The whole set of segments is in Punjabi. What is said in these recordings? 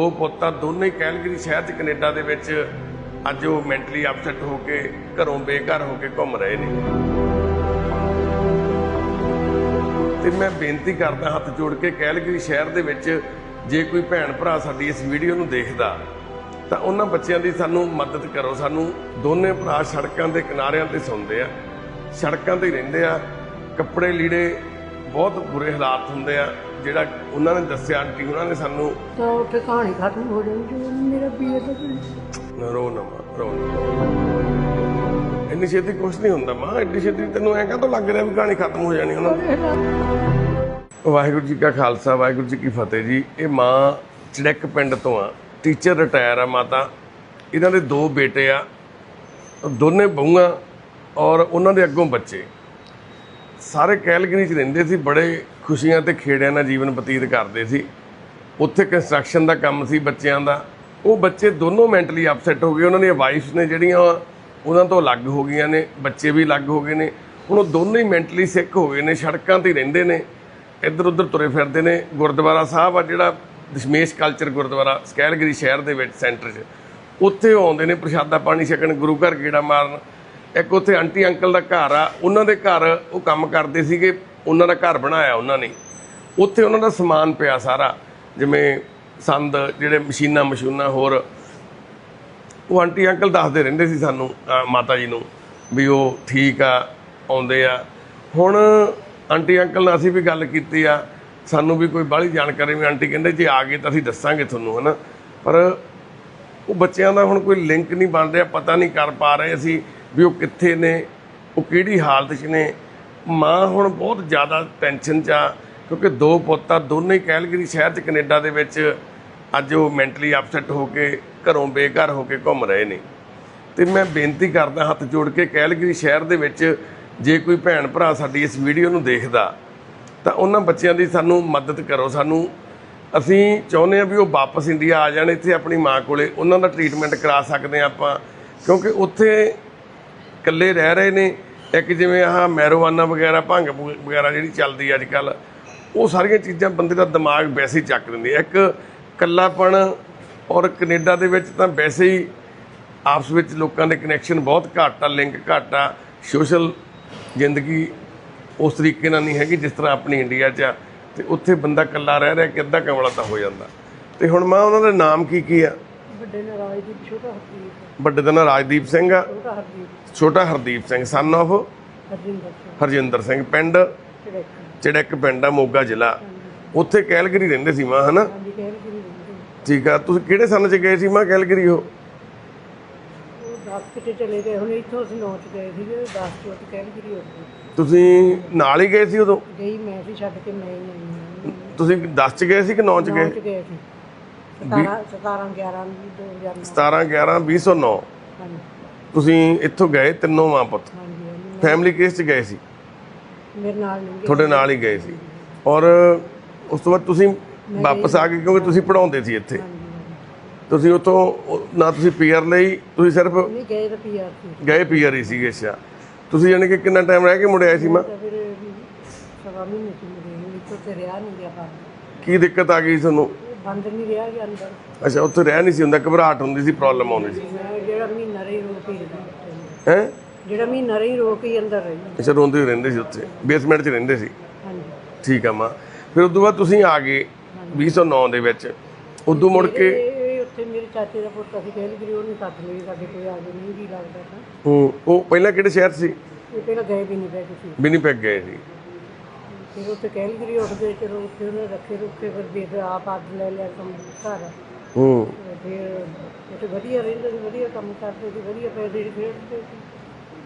ਦੋ ਪੁੱਤਾਂ ਦੋਨੇ ਹੀ ਕੈਲਗਰੀ ਸ਼ਹਿਰ ਚ ਕੈਨੇਡਾ ਦੇ ਵਿੱਚ ਅੱਜ ਉਹ ਮੈਂਟਲੀ ਅਪਸੈਟ ਹੋ ਕੇ ਘਰੋਂ ਬੇਘਰ ਹੋ ਕੇ ਘੁੰਮ ਰਹੇ ਨੇ। ਤੇ ਮੈਂ ਬੇਨਤੀ ਕਰਦਾ ਹੱਥ ਜੋੜ ਕੇ ਕੈਲਗਰੀ ਸ਼ਹਿਰ ਦੇ ਵਿੱਚ ਜੇ ਕੋਈ ਭੈਣ ਭਰਾ ਸਾਡੀ ਇਸ ਵੀਡੀਓ ਨੂੰ ਦੇਖਦਾ, ਤਾਂ ਉਹਨਾਂ ਬੱਚਿਆਂ ਦੀ ਸਾਨੂੰ ਮਦਦ ਕਰੋ। ਸਾਨੂੰ ਦੋਨੇ ਭਰਾ ਸੜਕਾਂ ਦੇ ਕਿਨਾਰਿਆਂ ਤੇ ਸੌਂਦੇ ਆ, ਸੜਕਾਂ ਤੇ ਰਹਿੰਦੇ ਆ, ਕੱਪੜੇ ਲੀੜੇ ਬਹੁਤ ਬੁਰੇ ਹਾਲਾਤ ਹੁੰਦੇ ਆ ਜਿਹੜਾ ਉਹਨਾਂ ਨੇ ਦੱਸਿਆ ਆਂਟੀ ਉਹਨਾਂ ਨੇ ਸਾਨੂੰ ਤਾਂ ਉੱਥੇ ਕਹਾਣੀ ਖਤਮ ਹੋ ਜਾਂਦੀ ਹੈ ਮੇਰਾ ਪੀਏ ਤਾਂ ਰੋ ਨਾ ਮਾਂ, ਰੋ। ਇੰਨੀ ਛੇਤੀ ਕੁਛ ਨਹੀਂ ਹੁੰਦਾ ਮਾਂ ਇੰਨੀ ਛੇਤੀ ਤੈਨੂੰ ਐਂ ਕਾਹਤੋਂ ਲੱਗ ਰਿਹਾ ਵੀ ਕਹਾਣੀ ਖਤਮ ਹੋ ਜਾਣੀ ਉਹਨਾਂ ਦੀ? ਵਾਹਿਗੁਰੂ ਜੀ ਕਾ ਖਾਲਸਾ ਵਾਹਿਗੁਰੂ ਜੀ ਕੀ ਫਤਿਹ ਜੀ। ਇਹ ਮਾਂ ਚੜੈਕ ਪਿੰਡ ਤੋਂ ਆ ਟੀਚਰ ਰਿਟਾਇਰ ਆ ਮਾਤਾ। ਇਹਨਾਂ ਦੇ ਦੋ ਬੇਟੇ ਆ ਦੋਨੇ ਬਹੂਆਂ ਔਰ ਉਹਨਾਂ ਦੇ ਅੱਗੋਂ ਬੱਚੇ। ਸਾਰੇ ਕੈਲਗਰੀ 'ਚ ਰਹਿੰਦੇ ਸੀ ਬੜੇ ਖੁਸ਼ੀਆਂ ਤੇ ਖੇੜਿਆਂ ਨਾਲ ਜੀਵਨ ਬਤੀਤ ਕਰਦੇ ਸੀ। ਉੱਥੇ ਕੰਸਟਰਕਸ਼ਨ ਦਾ ਕੰਮ ਸੀ ਬੱਚਿਆਂ ਦਾ। ਉਹ ਬੱਚੇ ਦੋਨੋਂ ਮੈਂਟਲੀ ਅਪਸੈਟ ਹੋ ਗਏ। ਉਹਨਾਂ ਦੀਆਂ ਵਾਈਫਸ ਨੇ ਜਿਹੜੀਆਂ ਉਹਨਾਂ ਤੋਂ ਅਲੱਗ ਹੋ ਗਈਆਂ ਨੇ, ਬੱਚੇ ਵੀ ਅਲੱਗ ਹੋ ਗਏ ਨੇ। ਹੁਣ ਉਹ ਦੋਨੋਂ ਹੀ ਮੈਂਟਲੀ ਸਿੱਕ ਹੋ ਗਏ ਨੇ, ਸੜਕਾਂ ਤੇ ਹੀ ਰਹਿੰਦੇ ਨੇ। ਇੱਧਰ ਉੱਧਰ ਤੁਰੇ ਫਿਰਦੇ ਨੇ। ਗੁਰਦੁਆਰਾ ਸਾਹਿਬ ਆ ਜਿਹੜਾ ਦਸ਼ਮੇਸ਼ ਕਲਚਰ ਗੁਰਦੁਆਰਾ, ਸਕੈਲਗਰੀ ਸ਼ਹਿਰ ਦੇ ਵਿੱਚ ਸੈਂਟਰ 'ਚ। ਉੱਥੇ ਉਹ ਆਉਂਦੇ ਨੇ ਪ੍ਰਸ਼ਾਦਾ ਪਾਣੀ ਛਕਣ, ਗੁਰੂ ਘਰ ਗੇੜਾ ਮਾਰਨ। ਇੱਕ ਉੱਥੇ ਆਂਟੀ, ਅੰਕਲ ਦਾ ਘਰ ਆ, ਉਹਨਾਂ ਦੇ ਘਰ ਉਹ ਕੰਮ ਕਰਦੇ ਸੀਗੇ, ਉਹਨਾਂ ਦਾ ਘਰ ਬਣਾਇਆ ਉਹਨਾਂ ਨੇ। ਉੱਥੇ ਉਹਨਾਂ ਦਾ ਸਮਾਨ ਪਿਆ ਸਾਰਾ, ਜਿਵੇਂ ਸੰਦ, ਜਿਹੜੇ ਮਸ਼ੀਨਾਂ, ਮਸ਼ੂਨਾਂ ਹੋਰ। ਉਹ ਆਂਟੀ, ਅੰਕਲ ਦੱਸਦੇ ਰਹਿੰਦੇ ਸੀ ਸਾਨੂੰ ਮਾਤਾ ਜੀ ਨੂੰ, ਵੀ ਉਹ ਠੀਕ ਆ, ਆਉਂਦੇ ਆ। ਹੁਣ ਆਂਟੀ, ਅੰਕਲ ਨਾਲ ਅਸੀਂ ਵੀ ਗੱਲ ਕੀਤੀ ਆ। ਸਾਨੂੰ ਵੀ ਕੋਈ ਬਾਹਲੀ ਜਾਣਕਾਰੀ ਵੀ ਆਂਟੀ ਕਹਿੰਦੇ, ਜੇ ਆ ਗਏ ਤਾਂ ਅਸੀਂ ਦੱਸਾਂਗੇ ਤੁਹਾਨੂੰ, ਹਨਾ। ਪਰ ਉਹ ਬੱਚਿਆਂ ਦਾ ਹੁਣ ਕੋਈ ਲਿੰਕ ਨਹੀਂ ਬਣ ਰਿਹਾ, ਪਤਾ ਨਹੀਂ ਕਰ ਪਾ ਰਹੇ ਅਸੀਂ। ਵੀ ਉਹ ਕਿੱਥੇ ਨੇ, ਉਹ ਕਿਹੜੀ ਹਾਲਤ 'ਚ ਨੇ। ਮਾਂ ਹੁਣ ਬਹੁਤ ਜ਼ਿਆਦਾ ਟੈਨਸ਼ਨ 'ਚ ਆ, ਕਿਉਂਕਿ ਦੋ ਪੁੱਤ ਆ ਦੋਨੇ ਹੀ ਕੈਲਗਰੀ ਸ਼ਹਿਰ 'ਚ ਕੈਨੇਡਾ ਦੇ ਵਿੱਚ ਅੱਜ ਉਹ ਮੈਂਟਲੀ ਅਪਸੈਟ ਹੋ ਕੇ ਘਰੋਂ ਬੇਘਰ ਹੋ ਕੇ ਘੁੰਮ ਰਹੇ ਨੇ। ਤੇ ਮੈਂ ਬੇਨਤੀ ਕਰਦਾ ਹੱਥ ਜੋੜ ਕੇ ਕੈਲਗਰੀ ਸ਼ਹਿਰ ਦੇ ਵਿੱਚ ਜੇ ਕੋਈ ਭੈਣ ਭਰਾ ਸਾਡੀ ਇਸ ਵੀਡੀਓ ਨੂੰ ਦੇਖਦਾ, ਤਾਂ ਉਹਨਾਂ ਬੱਚਿਆਂ ਦੀ ਸਾਨੂੰ ਮਦਦ ਕਰੋ ਸਾਨੂੰ। ਅਸੀਂ ਚਾਹੁੰਦੇ ਹਾਂ ਵੀ ਉਹ ਵਾਪਸ ਇੰਡੀਆ ਆ ਜਾਣ, ਇੱਥੇ ਆਪਣੀ ਮਾਂ ਕੋਲੇ ਉਹਨਾਂ ਦਾ ਟ੍ਰੀਟਮੈਂਟ ਕਰਾ ਸਕਦੇ ਹਾਂ ਆਪਾਂ, ਕਿਉਂਕਿ ਉੱਥੇ ਇਕੱਲੇ ਰਹਿ ਰਹੇ ਨੇ, ਇੱਕ ਜਿਵੇਂ ਆਹ ਮੈਰੋਵਾਨਾ ਵਗੈਰਾ, ਭੰਗ ਵਗੈਰਾ ਜਿਹੜੀ ਚੱਲਦੀ ਅੱਜ ਕੱਲ ਉਹ ਸਾਰੀਆਂ ਚੀਜ਼ਾਂ ਬੰਦੇ ਦਾ ਦਿਮਾਗ ਵੈਸੇ ਹੀ ਚੱਕ ਦਿੰਦੀ ਇੱਕ ਇਕੱਲਾਪਣ ਔਰ ਕੈਨੇਡਾ ਦੇ ਵਿੱਚ ਤਾਂ ਵੈਸੇ ਹੀ ਆਪਸ ਵਿੱਚ ਲੋਕਾਂ ਦੇ ਕਨੈਕਸ਼ਨ ਬਹੁਤ ਘੱਟ ਆ ਲਿੰਕ ਘੱਟ ਆ। ਸੋਸ਼ਲ ਜ਼ਿੰਦਗੀ ਉਸ ਤਰੀਕੇ ਨਾਲ ਨਹੀਂ ਹੈਗੀ ਜਿਸ ਤਰ੍ਹਾਂ ਆਪਣੀ ਇੰਡੀਆ 'ਚ ਆ। ਤੇ ਉੱਥੇ ਬੰਦਾ ਇਕੱਲਾ ਰਹਿ ਰਿਹਾ ਕਿ ਅੱਧਾ ਕਮਲਾ ਤਾਂ ਹੋ ਜਾਂਦਾ। ਤੇ ਹੁਣ ਮੈਂ ਉਹਨਾਂ ਦੇ ਨਾਮ ਕੀ ਕੀ ਆ? ਵੱਡੇ ਨੇ ਰਾਜਦੀਪ ਛੋਟਾ ਹਰਦੀਪ। ਵੱਡੇ ਦਾ ਨਾਂ ਰਾਜਦੀਪ ਸਿੰਘ ਆ। ਛੋਟਾ ਹਰਦੀਪ। ਛੋਟਾ ਹਰਦੀਪ ਸਿੰਘ ਸਨ of ਹਰਜਿੰਦਰ ਸਿੰਘ। ਹਰਜਿੰਦਰ ਸਿੰਘ ਪਿੰਡ ਚੜੈਕ। ਚੜੈਕ ਪਿੰਡ ਆ ਮੋਗਾ ਜ਼ਿਲ੍ਹਾ। ਉੱਥੇ ਕੈਲਗਰੀ ਰਹਿੰਦੇ ਸੀ ਮਾਂ ਹਨਾ? ਹਾਂਜੀ ਕਹਿ ਰਹੀ ਸੀ। ਠੀਕ ਆ ਤੁਸੀਂ ਕਿਹੜੇ ਸੰਨ 'ਚ ਗਏ ਸੀ ਮਾਂ ਕੈਲਗਰੀ ਉਹ? ਉਹ 10 ਕਿਤੇ ਚਲੇ ਗਏ ਹੁਣ ਇੱਥੋਂ ਅਸੀਂ ਨੌ ਚ ਗਏ ਸੀਗੇ 10 ਚੋਂ ਤੇ ਕਹਿ ਰਹੀ ਹੋ ਗਈ। ਤੁਸੀਂ ਨਾਲ ਹੀ ਗਏ ਸੀ ਉਦੋਂ? ਗਈ ਮੈਂ ਸੀ ਛੱਡ ਕੇ ਮੈਂ ਹੀ ਨਹੀਂ ਤੁਸੀਂ 10 'ਚ ਗਏ ਸੀ ਕਿ 9 'ਚ ਨੌ ਗਏ? ਚ ਗਏ ਸੀ। 17 17 11 2009 17 11 2009 ਹਾਂਜੀ। ਤੁਸੀਂ ਇੱਥੋਂ ਗਏ ਤਿੰਨੋਂ ਮਾਂ ਪੁੱਤ। ਹਾਂਜੀ ਹਾਂਜੀ। ਫੈਮਿਲੀ ਕੇਸ 'ਚ ਗਏ ਸੀ? ਮੇਰੇ ਨਾਲ ਨਹੀਂ ਗਏ। ਤੁਹਾਡੇ ਨਾਲ ਹੀ ਗਏ ਸੀ। ਔਰ ਉਸ ਤੋਂ ਬਾਅਦ ਤੁਸੀਂ ਵਾਪਸ ਆ ਗਏ ਕਿਉਂਕਿ ਤੁਸੀਂ ਪੜਾਉਂਦੇ ਸੀ ਇੱਥੇ। ਹਾਂਜੀ, ਹਾਂਜੀ। ਤੁਸੀਂ ਉਤੋਂ ਨਾ ਤੁਸੀਂ ਪੀਆਰ ਲਈ ਤੁਸੀਂ ਸਿਰਫ ਨਹੀਂ ਗਏ ਤਾਂ ਪੀਆਰ ਸੀ। ਗਏ ਪੀਆਰ ਹੀ ਸੀਗੇ ਅੱਛਾ। ਤੁਸੀਂ ਯਾਨੀ ਕਿ ਕਿੰਨਾ ਟਾਈਮ ਰਹਿ ਕੇ ਮੁੜ ਆਏ ਸੀ ਮਾਂ? ਤਾਂ ਫਿਰ ਸਵਾ ਮਹੀਨੇ ਸੀ ਮੇਰੇ ਇੱਥੋਂ ਤੇ ਰਿਹਾ ਨਹੀਂ ਗਿਆ ਬੰਦ ਕੀ ਦਿੱਕਤ ਆ ਗਈ ਤੁਹਾਨੂੰ? ਬੰਦ ਨਹੀਂ ਰਿਹਾ ਗਿਆ ਅੰਦਰ। ਅੱਛਾ ਉੱਥੇ ਰਹਿ ਨਹੀਂ ਸੀ ਹੁੰਦਾ ਘਬਰਾਹਟ ਹੁੰਦੀ ਸੀ ਪ੍ਰੋਬਲਮ ਆਉਂਦੀ ਸੀ। ਮੈਂ ਜਿਹੜਾ ਮਹੀਨਾ ਰਹੀ ਰੋ ਕੇ ਹੀ ਰਹੀ। ਹੈ ਜਿਹੜਾ ਮਹੀਨਾ ਰਹੀ ਰੋ ਕੇ ਹੀ ਅੰਦਰ ਰਹੀ ਅੱਛਾ ਰੋਂਦੇ ਰਹਿੰਦੇ ਸੀ ਉੱਥੇ ਬੇਸਮੈਂਟ 'ਚ ਰਹਿੰਦੇ ਸੀ। ਹਾਂਜੀ। ਠੀਕ ਆ ਮਾਂ। ਫਿਰ ਉਦੋਂ ਬਾਅਦ ਤੁਸੀਂ ਆ ਗਏ 2009 ਦੇ ਵਿੱਚ। ਉਦੋਂ ਮੁੜ ਕੇ ਇਹ ਇਹ ਉੱਥੇ ਮੇਰੇ ਚਾਚੇ ਦਾ ਪੁੱਤ ਅਸੀਂ ਕਹਿ ਲਈ ਉਹਨੇ ਸੱਦ ਲਈ ਸਾਡੇ ਕੋਈ ਆ ਗਏ ਨਹੀਂ ਜੀ ਲੱਗਦਾ ਤਾਂ। ਹੂੰ ਉਹ ਪਹਿਲਾਂ ਕਿਹੜੇ ਸ਼ਹਿਰ ਸੀ? ਇਹ ਪਹਿਲਾਂ ਗਏ ਵੀ ਨਹੀਂ ਗਏ ਸੀ। ਫਿਰ ਉੱਥੇ ਲਈ ਉੱਠਦੇ ਚਲੋ ਉੱਥੇ ਉਹਨੇ ਰੱਖੇ ਰੁੱਖੇ ਫਿਰ ਵੀ ਆਪ ਆਦ ਲੈ ਲਿਆ ਕੰਮ ਘਰ। ਹੂੰ। ਫਿਰ ਉੱਥੇ ਵਧੀਆ ਰਹਿੰਦੇ ਸੀ ਵਧੀਆ ਕੰਮ ਕਰਦੇ ਸੀ ਵਧੀਆ ਪੈਸੇ ਖੇਡਦੇ ਸੀ।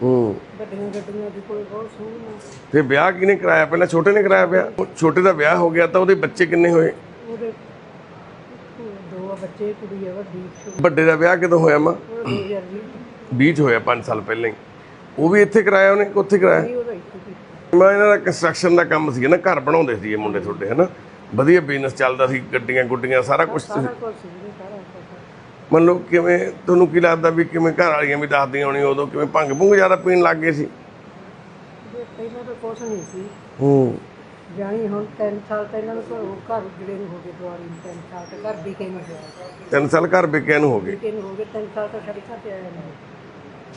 ਹੂੰ। ਗੱਡੀਆਂ ਗੱਡੀਆਂ ਦੀ ਕੋਈ ਬਹੁਤ ਸੋਹਣਾ ਫਿਰ ਵਿਆਹ ਕਿਹਨੇ ਕਰਾਇਆ? ਪਹਿਲਾਂ ਛੋਟੇ ਨੇ ਕਰਾਇਆ ਵਿਆਹ? ਉਹ ਛੋਟੇ ਦਾ ਵਿਆਹ ਹੋ ਗਿਆ ਤਾਂ ਉਹਦੇ ਬੱਚੇ ਕਿੰਨੇ ਹੋਏ? ਉਹਦੇ ਦੋ ਬੱਚੇ ਕੁੜੀ ਹੈ ਵੱਡੀ ਵੱਡੇ ਦਾ ਵਿਆਹ ਕਦੋਂ ਹੋਇਆ ਮਾਂ? ਉਹ 2020 20 ਚ। ਹੋਇਆ 5 ਸਾਲ ਪਹਿਲਾਂ ਹੀ। ਉਹ ਵੀ ਇੱਥੇ ਕਰਾਇਆ ਉਹਨੇ? ਕਿ ਉੱਥੇ ਕਰਾਇਆ? ਦੀ ਉਹਦਾ ਇੱਥੇ ਸੀ ਮੈਂ ਇਹਨਾਂ ਦਾ ਕੰਸਟਰਕਸ਼ਨ ਦਾ ਕੰਮ ਸੀ ਨਾ ਘਰ ਬਣਾਉਂਦੇ ਸੀ ਇਹ ਮੁੰਡੇ ਤੁਹਾਡੇ ਹਨਾ? ਵਧੀਆ ਬਿਜ਼ਨਸ ਚੱਲਦਾ ਸੀ ਗੱਡੀਆਂ ਗੁੱਡੀਆਂ ਸਾਰਾ ਕੁਝ ਮੰਨ ਲਓ ਕਿਵੇਂ ਤੁਹਾਨੂੰ ਕੀ ਲੱਗਦਾ ਵੀ ਕਿਵੇਂ ਘਰ ਵਾਲੀਆਂ ਵੀ ਦੱਸਦੀਆਂ ਹੋਣੀ ਉਦੋਂ ਕਿਵੇਂ ਭੰਗ ਭੁੰਗ ਜ਼ਿਆਦਾ ਪੀਣ ਲੱਗ ਗਏ ਸੀ? ਪਹਿਲਾਂ ਤਾਂ ਕੁਝ ਨਹੀਂ ਸੀ। ਹੂੰ। ਜਾਣੀ ਹੁਣ 3 ਸਾਲ ਤਾਂ ਇਹਨਾਂ ਨੂੰ ਘਰੋਂ ਉਜੜੇ ਨੂੰ ਹੋ ਗਏ ਦੁਆਰੀ ਨੂੰ 3 ਸਾਲ ਤੇ ਘਰ ਵਿਕੇ ਨੂੰ ਹੋਇਆ ਤਿੰਨ ਸਾਲ ਘਰ ਨੂੰ ਹੋ ਗਏ। ਵਿਕੇ ਨੂੰ ਹੋ ਗਏ 3 ਸਾਲ ਤਾਂ ਤੇ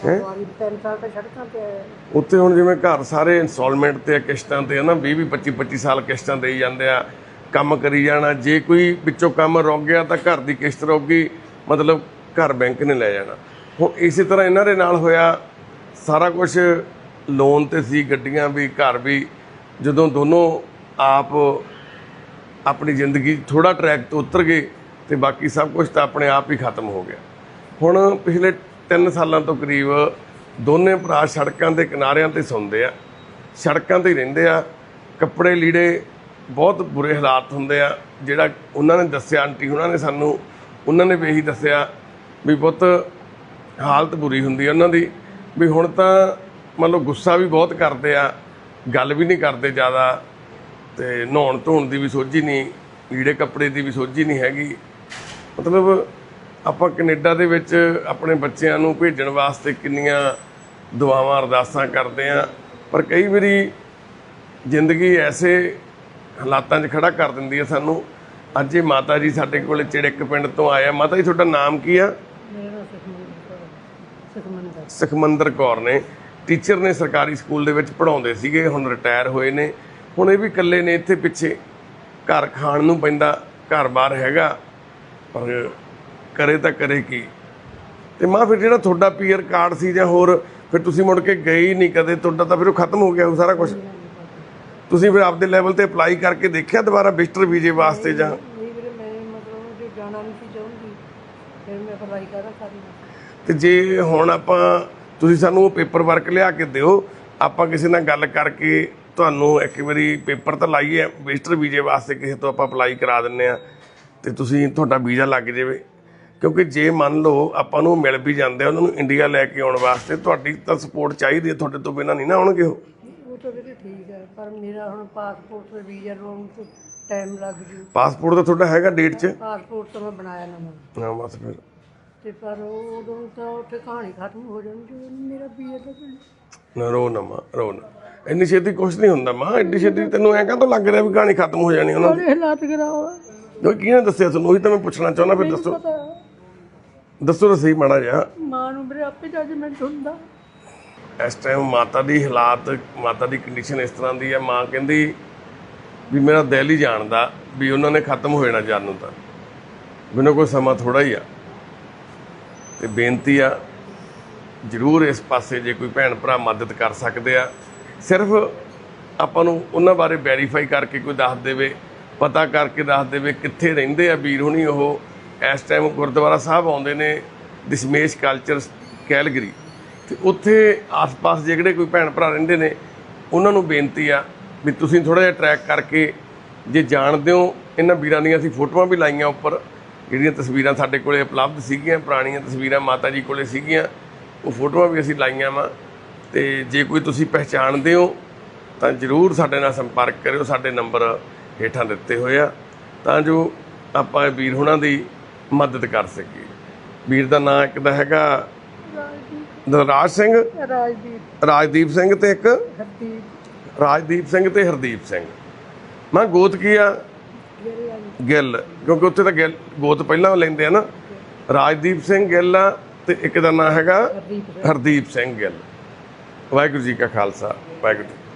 ਦੁਆਰੀ 3 ਸਾਲ ਤਾਂ ਸੜਕਾਂ ਤੇ ਆਏ। ਨੇ। ਉੱਥੇ ਹੁਣ ਜਿਵੇਂ ਘਰ ਸਾਰੇ ਇਨਸਟਾਲਮੈਂਟ ਤੇ ਆ, ਕਿਸ਼ਤਾਂ ਤੇ ਆ ਨਾ 20 20 25 25 ਸਾਲ ਕਿਸ਼ਤਾਂ ਦੇਈ ਜਾਂਦੇ ਆ ਕੰਮ ਕਰੀ ਜਾਣਾ। ਜੇ ਕੋਈ ਵਿੱਚੋਂ ਕੰਮ ਰੁਕ ਗਿਆ ਤਾਂ ਘਰ ਦੀ ਕਿਸ਼ਤ ਰੁਕ ਗਈ ਮਤਲਬ ਘਰ ਬੈਂਕ ਨੇ ਲੈ ਜਾਣਾ। ਹੁਣ ਇਸੇ ਤਰ੍ਹਾਂ ਇਹਨਾਂ ਦੇ ਨਾਲ ਹੋਇਆ ਸਾਰਾ ਕੁਝ ਲੋਨ ਤੇ ਸੀ ਗੱਡੀਆਂ ਵੀ ਘਰ ਵੀ ਜਦੋਂ ਦੋਨੋਂ ਆਪ ਆਪਣੀ ਜ਼ਿੰਦਗੀ ਥੋੜਾ ਟਰੈਕ ਤੋਂ ਉਤਰ ਗਏ ਤੇ ਬਾਕੀ ਸਭ ਕੁਝ ਤਾਂ ਆਪਣੇ ਆਪ ਹੀ ਖਤਮ ਹੋ ਗਿਆ। ਹੁਣ ਪਿਛਲੇ 3 ਸਾਲਾਂ ਤੋਂ ਕਰੀਬ ਦੋਨੇ ਭਰਾ ਸੜਕਾਂ ਦੇ ਕਿਨਾਰਿਆਂ ਤੇ ਸੌਂਦੇ ਆ। ਸੜਕਾਂ ਤੇ ਹੀ ਰਹਿੰਦੇ ਆ। ਕੱਪੜੇ ਲੀੜੇ ਬਹੁਤ ਬੁਰੇ ਹਾਲਾਤ ਹੁੰਦੇ ਆ। ਜਿਹੜਾ ਉਹਨਾਂ ਨੇ ਦੱਸਿਆ, ਆਂਟੀ ਉਹਨਾਂ ਨੇ ਸਾਨੂੰ, ਉਹਨਾਂ ਨੇ ਵੀ ਇਹੀ ਦੱਸਿਆ ਵੀ ਪੁੱਤ ਹਾਲਤ ਬੁਰੀ ਹੁੰਦੀ ਆ ਉਹਨਾਂ ਦੀ। ਵੀ ਹੁਣ ਤਾਂ ਮੰਨ ਲਓ ਗੁੱਸਾ ਵੀ ਬਹੁਤ ਕਰਦੇ ਆ, ਗੱਲ ਵੀ ਨਹੀਂ ਕਰਦੇ ਜ਼ਿਆਦਾ ਤੇ ਨਹਾਉਣ ਧੋਣ ਦੀ ਵੀ ਸੋਝੀ ਨਹੀਂ, ਲੀੜੇ ਕੱਪੜੇ ਦੀ ਵੀ ਸੋਝੀ ਨਹੀਂ ਹੈਗੀ। ਮਤਲਬ ਆਪਾਂ ਕੈਨੇਡਾ ਦੇ ਵਿੱਚ ਆਪਣੇ ਬੱਚਿਆਂ ਨੂੰ ਭੇਜਣ ਵਾਸਤੇ ਕਿੰਨੀਆਂ ਦੁਆਵਾਂ ਅਰਦਾਸਾਂ ਕਰਦੇ ਆ ਪਰ ਕਈ ਵਾਰੀ ਜ਼ਿੰਦਗੀ ਐਸੇ ਹਾਲਾਤਾਂ 'ਚ ਖੜਾ ਕਰ ਦਿੰਦੀ ਹੈ ਸਾਨੂੰ ਅੱਜ ਇਹ ਮਾਤਾ ਜੀ ਸਾਡੇ ਕੋਲੇ ਚਿੜਕ ਪਿੰਡ ਤੋਂ ਆਇਆ ਮਾਤਾ ਜੀ ਤੁਹਾਡਾ ਨਾਮ ਕੀ ਆ? ਸੁਖਮੰਦਰ ਕੌਰ ਸੁਖਮੰਦਰ ਨੇ। ਟੀਚਰ ਨੇ ਸਰਕਾਰੀ ਸਕੂਲ ਦੇ ਵਿੱਚ ਪੜਾਉਂਦੇ ਸੀਗੇ ਹੁਣ ਰਿਟਾਇਰ ਹੋਏ ਨੇ। ਹੁਣ ਇਹ ਵੀ ਇਕੱਲੇ ਨੇ ਇੱਥੇ ਪਿੱਛੇ। ਘਰ ਖਾਣ ਨੂੰ ਪੈਂਦਾ ਘਰ-ਬਾਰ ਹੈਗਾ। ਪਰ ਕਰੇ ਤਾਂ ਕਰੇ ਕੀ। ਤੇ ਮਾਂ ਫਿਰ ਜਿਹੜਾ ਤੁਹਾਡਾ ਪੀਅਰ ਕਾਰਡ ਸੀ ਜਾਂ ਹੋਰ ਫਿਰ ਤੁਸੀਂ ਮੁੜ ਕੇ ਗਏ ਹੀ ਨਹੀਂ ਕਦੇ ਤੁਹਾਡਾ ਤਾਂ ਫਿਰ ਉਹ ਖਤਮ ਹੋ ਗਿਆ ਉਹ ਸਾਰਾ ਕੁਝ ਤੁਸੀਂ ਫਿਰ ਆਪਦੇ ਲੈਵਲ ਤੇ ਅਪਲਾਈ ਕਰਕੇ ਦੇਖਿਆ ਦੁਬਾਰਾ ਵਿਜ਼ਟਰ ਵੀਜ਼ੇ ਵਾਸਤੇ ਜਾਂ? ਨਹੀਂ ਵੀਰੇ ਮੈਂ ਮਤਲਬ ਜੇ ਜਾਣਾ ਨਹੀਂ ਸੀ ਚਾਹੁੰਦੀ ਫਿਰ ਮੈਂ ਅਪਲਾਈ ਕਰਾਂ ਸਾਰੀ ਤੇ ਜੇ ਹੁਣ ਆਪਾਂ ਤੁਸੀਂ ਸਾਨੂੰ ਉਹ ਪੇਪਰ ਵਰਕ ਲਿਆ ਕੇ ਦਿਓ ਆਪਾਂ ਕਿਸੇ ਨਾਲ ਗੱਲ ਕਰਕੇ ਤੁਹਾਨੂੰ ਇੱਕ ਵਾਰੀ ਪੇਪਰ ਤਾਂ ਲਾਈਏ ਵਿਜ਼ਟਰ ਵੀਜ਼ੇ ਵਾਸਤੇ ਕਿਸੇ ਤੋਂ ਆਪਾਂ ਅਪਲਾਈ ਕਰਾ ਦਿੰਨੇ ਆ। ਤੇ ਤੁਸੀਂ ਤੁਹਾਡਾ ਵੀਜ਼ਾ ਲੱਗ ਜਾਵੇ। ਕਿਉਂਕਿ ਜੇ ਮੰਨ ਲਓ ਆਪਾਂ ਨੂੰ ਮਿਲ ਵੀ ਜਾਂਦੇ ਆ ਉਹਨਾਂ ਨੂੰ ਇੰਡੀਆ ਲੈ ਕੇ ਆਉਣ ਵਾਸਤੇ ਤੁਹਾਡੀ ਤਾਂ ਸਪੋਰਟ ਚਾਹੀਦੀ ਹੈ ਤੁਹਾਡੇ ਤੋਂ ਬਿਨਾਂ ਨਹੀਂ ਨਾ ਆਉਣਗੇ ਉਹ? ਉਹ ਤਾਂ ਵੀਰੇ ਠੀਕ ਹੈ ਪਰ ਮੇਰਾ ਹੁਣ ਪਾਸਪੋਰਟ ਤੇ ਵੀਜ਼ਾ ਲੋਨ ਤੋਂ ਟਾਈਮ ਲੱਗ ਜੂ। ਪਾਸਪੋਰਟ ਤਾਂ ਤੁਹਾਡਾ ਹੈਗਾ ਡੇਟ 'ਚ? ਪਾਸਪੋਰਟ ਤਾਂ ਮੈਂ ਬਣਾਇਆ ਨਵਾਂ। ਹਾਂ ਬਸ ਫਿਰ। ਤੇ ਪਰ ਉਹ ਉਦੋਂ ਤਾਂ ਉੱਥੇ ਕਹਾਣੀ ਖਤਮ ਹੋ ਜਾਣੀ ਜਦੋਂ ਮੇਰਾ ਵੀਜ਼ਾ ਲੱਗਣਾ ਨਾ ਰੋ ਨਾ ਮਾਂ ਰੋ ਨਾ। ਇੰਨੀ ਛੇਤੀ ਕੁਝ ਨਹੀਂ ਹੁੰਦਾ ਮਾਂ ਇੰਨੀ ਛੇਤੀ ਤੈਨੂੰ ਐਂ ਕਾਹਤੋਂ ਲੱਗ ਰਿਹਾ ਵੀ ਕਹਾਣੀ ਖਤਮ ਹੋ ਜਾਣੀ ਉਹਨਾਂ ਦੀ? ਹਾਲਾਤ ਕਰਾਓ ਉਹ ਕਿਹਨੇ ਦੱਸਿਆ ਤੁਹਾਨੂੰ? ਉਹੀ ਤਾਂ ਮੈਂ ਪੁੱਛਣਾ ਚਾਹੁੰਦਾ ਫਿਰ ਦੱਸੋ। ਦੱਸੋ ਤਾਂ ਸਹੀ ਮਾੜਾ ਜਿਹਾ। ਮਾਂ ਨੂੰ ਮੇਰੇ ਆਪੇ ਜੱਜਮੈਂਟ ਹੁੰਦਾ ਇਸ ਟਾਈਮ ਮਾਤਾ ਦੀ ਹਾਲਾਤ ਮਾਤਾ ਦੀ ਕੰਡੀਸ਼ਨ ਇਸ ਤਰ੍ਹਾਂ ਦੀ ਹੈ। ਮਾਂ ਕਹਿੰਦੀ ਵੀ ਮੇਰਾ ਦਿਲ ਹੀ ਜਾਣਦਾ ਵੀ ਉਹਨਾਂ ਨੇ ਖਤਮ ਹੋ ਜਾਣਾ ਜਾਨ ਨੂੰ ਤਾਂ। ਮੈਨੂੰ ਕੋਈ ਸਮਾਂ ਥੋੜਾ ਹੀ ਆ। ਤੇ ਬੇਨਤੀ ਆ ਜ਼ਰੂਰ ਇਸ ਪਾਸੇ ਜੇ ਕੋਈ ਭੈਣ ਭਰਾ ਮਦਦ ਕਰ ਸਕਦੇ ਆ। ਸਿਰਫ ਆਪਾਂ ਨੂੰ ਉਹਨਾਂ ਬਾਰੇ ਵੈਰੀਫਾਈ ਕਰਕੇ ਕੋਈ ਦੱਸ ਦੇਵੇ ਪਤਾ ਕਰਕੇ ਦੱਸ ਦੇਵੇ ਕਿੱਥੇ ਰਹਿੰਦੇ ਆ ਵੀਰ ਹੁਣੀ ਉਹ। ਇਸ ਟਾਈਮ ਗੁਰਦੁਆਰਾ ਸਾਹਿਬ ਆਉਂਦੇ ਨੇ ਦਸ਼ਮੇਸ਼ ਕਲਚਰ ਕੈਲਗਰੀ। ਤੇ ਉੱਥੇ ਆਸ-ਪਾਸ ਜਿਹੜੇ ਕੋਈ ਭੈਣ ਭਰਾ ਰਹਿੰਦੇ ਨੇ, ਉਹਨਾਂ ਨੂੰ ਬੇਨਤੀ ਆ ਵੀ ਤੁਸੀਂ ਥੋੜਾ ਜਿਹਾ ਟਰੈਕ ਕਰਕੇ ਜੇ ਜਾਣਦੇ ਹੋ, ਇਹਨਾਂ ਵੀਰਾਂ ਦੀਆਂ ਅਸੀਂ ਫੋਟੋਆਂ ਵੀ ਲਾਈਆਂ ਉੱਪਰ, ਜਿਹੜੀਆਂ ਤਸਵੀਰਾਂ ਸਾਡੇ ਕੋਲੇ ਉਪਲਬਧ ਸੀਗੀਆਂ, ਪੁਰਾਣੀਆਂ ਤਸਵੀਰਾਂ ਮਾਤਾ ਜੀ ਕੋਲੇ ਸੀਗੀਆਂ, ਉਹ ਫੋਟੋਆਂ ਵੀ ਅਸੀਂ ਲਾਈਆਂ ਵਾ। ਤੇ ਜੇ ਕੋਈ ਤੁਸੀਂ ਪਹਿਚਾਣਦੇ ਹੋ, ਤਾਂ ਜਰੂਰ ਸਾਡੇ ਨਾਲ ਸੰਪਰਕ ਕਰਿਓ, ਸਾਡੇ ਨੰਬਰ ਹੇਠਾਂ ਦਿੱਤੇ ਹੋਏ ਆ। ਤਾਂ ਜੋ ਆਪਾਂ ਵੀਰ ਹੁਣਾਂ ਦੀ ਮਦਦ ਕਰ ਸਕੀਏ ਵੀਰ ਦਾ ਨਾਮ ਇੱਕ ਦਾ ਹੈਗਾ ਦਲਰਾਜ ਸਿੰਘ? ਰਾਜਦੀਪ। ਰਾਜਦੀਪ ਸਿੰਘ ਤੇ ਇੱਕ? ਹਰਦੀਪ। ਰਾਜਦੀਪ ਸਿੰਘ ਤੇ ਹਰਦੀਪ ਸਿੰਘ। ਮੈਂ ਗੋਤ ਕੀ ਆ? ਗਿੱਲ ਕਿਉਂਕਿ ਉੱਥੇ ਤਾਂ ਗਿੱਲ ਗੋਤ ਪਹਿਲਾਂ ਲੈਂਦੇ ਆ ਨਾ। ਰਾਜਦੀਪ ਸਿੰਘ ਗਿੱਲ ਆ ਤੇ ਇੱਕ ਦਾ ਨਾਮ ਹੈਗਾ ਹਰਦੀਪ ਸਿੰਘ। ਗਿੱਲ। ਵਾਹਿਗੁਰੂ ਜੀ ਕਾ ਖਾਲਸਾ। ਵਾਹਿਗੁਰੂ।